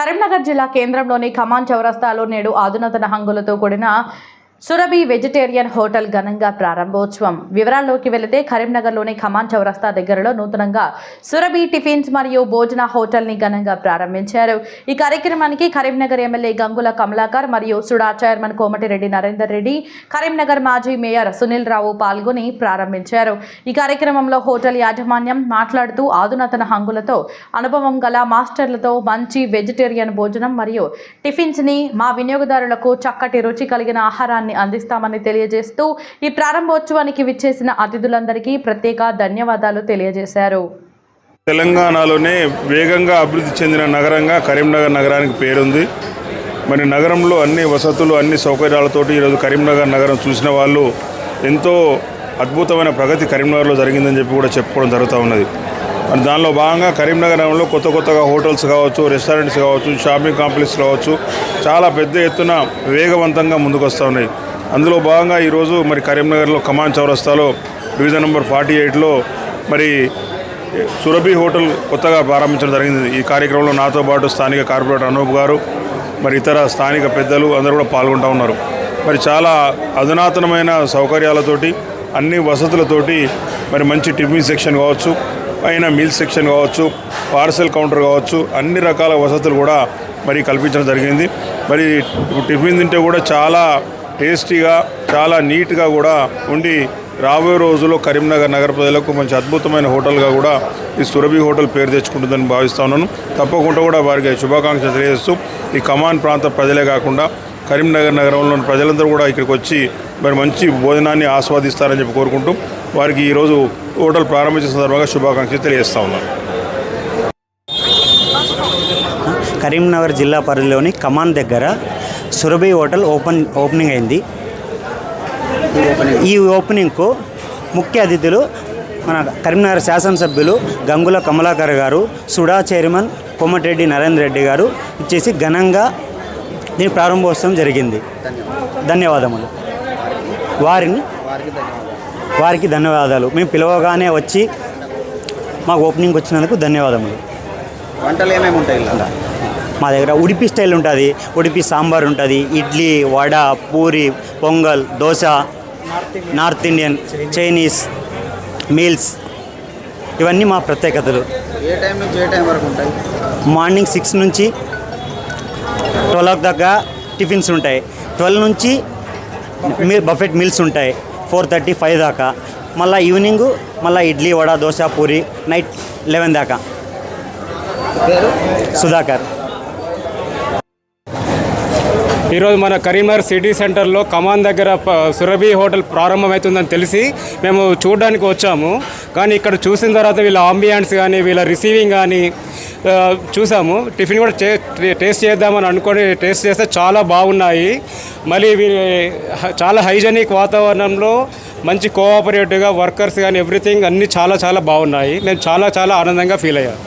కరీంనగర్ జిల్లా కేంద్రంలోని ఖమాన్ చౌరస్తాలో నేడు ఆధునతన హంగులతో కూడిన సురభి వెజిటేరియన్ హోటల్ ఘనంగా ప్రారంభోత్సవం. వివరాల్లోకి వెళితే కరీంనగర్లోని ఖమాన్ చౌరస్తా దగ్గరలో నూతనంగా సురభి టిఫిన్స్ మరియు భోజన హోటల్ని ఘనంగా ప్రారంభించారు. ఈ కార్యక్రమానికి కరీంనగర్ ఎమ్మెల్యే గంగుల కమలాకర్ మరియు సుడా చైర్మన్ కోమటిరెడ్డి నరేందర్ రెడ్డి కరీంనగర్ మాజీ మేయర్ సునీల్ రావు పాల్గొని ప్రారంభించారు. ఈ కార్యక్రమంలో హోటల్ యాజమాన్యం మాట్లాడుతూ ఆధునాతన హంగులతో అనుభవం గల మాస్టర్లతో మంచి వెజిటేరియన్ భోజనం మరియు టిఫిన్స్ని మా వినియోగదారులకు చక్కటి రుచి కలిగిన ఆహారాన్ని అందిస్తామని తెలియజేస్తూ ఈ ప్రారంభోత్సవానికి విచ్చేసిన అతిథులందరికీ ప్రత్యేక ధన్యవాదాలు తెలియజేశారు. తెలంగాణలోనే వేగంగా అభివృద్ధి చెందిన నగరంగా కరీంనగర్ నగరానికి పేరుంది. మరి నగరంలో అన్ని వసతులు అన్ని సౌకర్యాలతోటి ఈరోజు కరీంనగర్ నగరం చూసిన వాళ్ళు ఎంతో అద్భుతమైన ప్రగతి కరీంనగర్లో జరిగిందని చెప్పి కూడా చెప్పుకోవడం జరుగుతూ ఉన్నది. మరి దానిలో భాగంగా కరీంనగర్ నగరంలో కొత్త కొత్తగా హోటల్స్ కావచ్చు రెస్టారెంట్స్ కావచ్చు షాపింగ్ కాంప్లెక్స్ కావచ్చు చాలా పెద్ద ఎత్తున వేగవంతంగా ముందుకు ఉన్నాయి అందులో భాగంగా ఈరోజు మరి కరీంనగర్లో కమాన్ చౌరస్తాలో డివిజన్ నెంబర్ ఫార్టీ ఎయిట్లో మరి సురభి హోటల్ కొత్తగా ప్రారంభించడం జరిగింది. ఈ కార్యక్రమంలో నాతో పాటు స్థానిక కార్పొరేటర్ అనూప్ గారు మరి ఇతర స్థానిక పెద్దలు అందరూ కూడా పాల్గొంటూ ఉన్నారు. మరి చాలా అధునాతనమైన సౌకర్యాలతోటి అన్ని వసతులతోటి మరి మంచి టిఫిన్ సెక్షన్ కావచ్చు పైన మీల్ సెక్షన్ కావచ్చు పార్సల్ కౌంటర్ కావచ్చు అన్ని రకాల వసతులు కూడా మరి కల్పించడం జరిగింది. మరి టిఫిన్ తింటే కూడా చాలా టేస్టీగా చాలా నీట్గా కూడా ఉండి రాబోయే రోజుల్లో కరీంనగర్ నగర ప్రజలకు మంచి అద్భుతమైన హోటల్గా కూడా ఈ సురభి హోటల్ పేరు తెచ్చుకుంటుందని భావిస్తా ఉన్నాను. తప్పకుండా కూడా వారికి శుభాకాంక్షలు తెలియజేస్తూ ఈ కమాన్ ప్రాంత ప్రజలే కాకుండా కరీంనగర్ నగరంలోని ప్రజలందరూ కూడా ఇక్కడికి వచ్చి మరి మంచి భోజనాన్ని ఆస్వాదిస్తారని చెప్పి కోరుకుంటూ వారికి ఈరోజు హోటల్ ప్రారంభించిన సందర్భంగా శుభాకాంక్షలు తెలియజేస్తా ఉన్నాను. కరీంనగర్ జిల్లా పరిధిలోని కమాన్ దగ్గర సురభి హోటల్ ఓపెన్ ఓపెనింగ్ అయింది. ఈ ఓపెనింగ్కు ముఖ్య అతిథులు మన కరీంనగర్ శాసనసభ్యులు గంగుల కమలాకర్ గారు సుడా చైర్మన్ కోమటిరెడ్డి నరేంద్ర రెడ్డి గారు ఇచ్చేసి ఘనంగా దీని ప్రారంభోత్సవం జరిగింది. ధన్యవాదములు. వారిని వారికి ధన్యవాదాలు. మేము పిలవగానే వచ్చి మాకు ఓపెనింగ్ వచ్చినందుకు ధన్యవాదములు. వంటలు ఏమేమి ఉంటాయి మా దగ్గర ఉడిపి స్టైల్ ఉంటుంది. ఉడిపి సాంబార్ ఉంటుంది. Idli vada puri pongal dosa north Indian Chinese meals. ఇవన్నీ మా ప్రత్యేకతలు. ఏ టైం నుంచి ఏ టైం వరకు ఉంటాయి? మార్నింగ్ సిక్స్ నుంచి ట్వెల్వ్ దాకా టిఫిన్స్ ఉంటాయి. ట్వెల్వ్ నుంచి బఫెట్ మీల్స్ ఉంటాయి. ఫోర్ థర్టీ ఫైవ్ దాకా. మళ్ళీ ఈవినింగ్ మళ్ళీ ఇడ్లీ వడ దోశ పూరి నైట్ లెవెన్ దాకా. సుధాకర్. ఈరోజు మన కరీంనగర్ సిటీ సెంటర్లో కమాన్ దగ్గర సురభి హోటల్ ప్రారంభమవుతుందని తెలిసి మేము చూడడానికి వచ్చాము. కానీ ఇక్కడ చూసిన తర్వాత వీళ్ళ ఆంబియన్స్ కానీ వీళ్ళ రిసీవింగ్ కానీ చూసాము. టిఫిన్ కూడా టేస్ట్ చేద్దామని అనుకొని టేస్ట్ చేస్తే చాలా బాగున్నాయి. మళ్ళీ చాలా హైజెనిక్ వాతావరణంలో మంచి కోఆపరేటివ్గా వర్కర్స్ కానీ ఎవ్రీథింగ్ అన్నీ చాలా చాలా బాగున్నాయి. మేము చాలా చాలా ఆనందంగా ఫీల్ అయ్యాం.